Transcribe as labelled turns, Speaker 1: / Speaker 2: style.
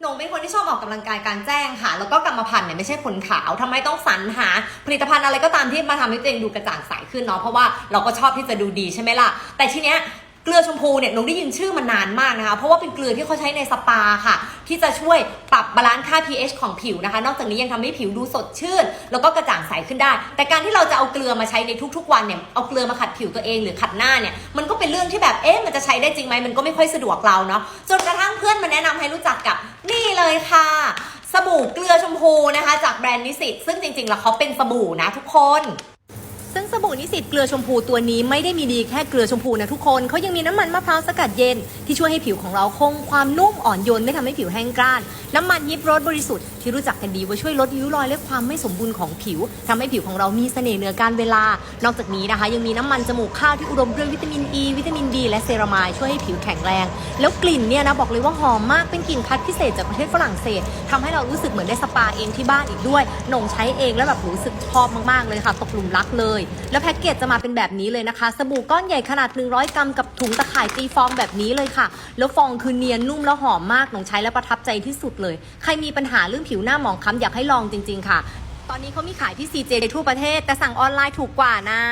Speaker 1: หนูเป็นคนที่ชอบออกกำลังกายการแจ้งค่ะ แล้วก็กรรมพันธุ์เนี่ยไม่ใช่คนขาวทำไมต้องสรรหา ผลิตภัณฑ์อะไรก็ตามที่มาทำให้ตัวเองดูกระจ่างใสขึ้นเนาะเพราะว่าเราก็ชอบที่จะดูดีใช่ไหมล่ะ แต่ทีเนี้ยเกลือชมพูเนี่ยหนูได้ยินชื่อมานานมากนะคะ เพราะว่าเป็นเกลือที่เขาใช้ในสปาค่ะ ที่จะช่วยปรับบาลานซ์ค่า pH ของผิวนะคะ นอกจากนี้ยังทำให้ผิวดูสดชื่น แล้วก็กระจ่างใสขึ้นได้ แต่การที่เราจะเอาเกลือมาใช้ในทุกๆวันเนี่ยเอาเกลือมาขัดผิวตัวเองหรือขัดหน้าเนี่ยมันก็เป็นเรื่องที่แบบเอ๊ะมันจะใช้ได้จริงไหมมันก็ไม่ค่อยสะดวกเราเนาะจนกระทั่ง เพื่อนมาแนะนำให้รู้จักกับนี่เลยค่ะสบู่เกลือชมพูนะคะ จากแบรนด์นิสิตซึ่งจริงๆ แล้วเขาเป็นสบู่นะทุกคน บู่นิสิตเกลือชมพูตัวนี้ไม่ได้มีดีแค่เกลือชมพูนะทุกคนเขายังมีน้ำมันมะพร้าวสกัดเย็น ที่ช่วยให้ผิวของเราคงความนุ่มอ่อนโยนไม่ทำให้ผิวแห้งกร้าน น้ำมันยิบรสบริสุทธิ์ที่รู้จักกันดีว่าช่วยลดริ้วรอยและความไม่สมบูรณ์ของผิวทำให้ผิวของเรามีเสน่ห์เหนือการเวลา นอกจากนี้นะคะ ยังมีน้ำมันจมูกข้าวที่อุดมด้วยวิตามินอ e, ีวิตามินดีและเซรามายช่วยให้ผิวแข็งแรง แล้วกลิ่นเนี่ยนะบอกเลยว่าหอมมากเป็นกลิ่นคัดพิเศษจากประเทศฝรั่งเศสทำให้เรารู้สึกเหมือนได้สปาเองที่บ้านอีกด้วยหนงใช้เองแล้วแบบรู้สึกชอบมากๆเลยค่ะตกหลุมรักเลยแล้วแพ็กเกจจะมาเป็นแบบนี้เลยนะคะ สบู่ก้อนใหญ่ขนาด 100 กรัมกับถุงตะข่ายตีฟองแบบนี้เลยค่ะ แล้วฟองคือเนียนนุ่มแล้วหอมมากหนงใช้แล้วประทับใจที่สุดเลย ใครมีปัญหาเรื่องผิวหน้าหมองคล้ำอยากให้ลองจริง ๆ ค่ะ ตอนนี้เขามีขายที่ CJ ทั่วประเทศ แต่สั่งออนไลน์ถูกกว่านะ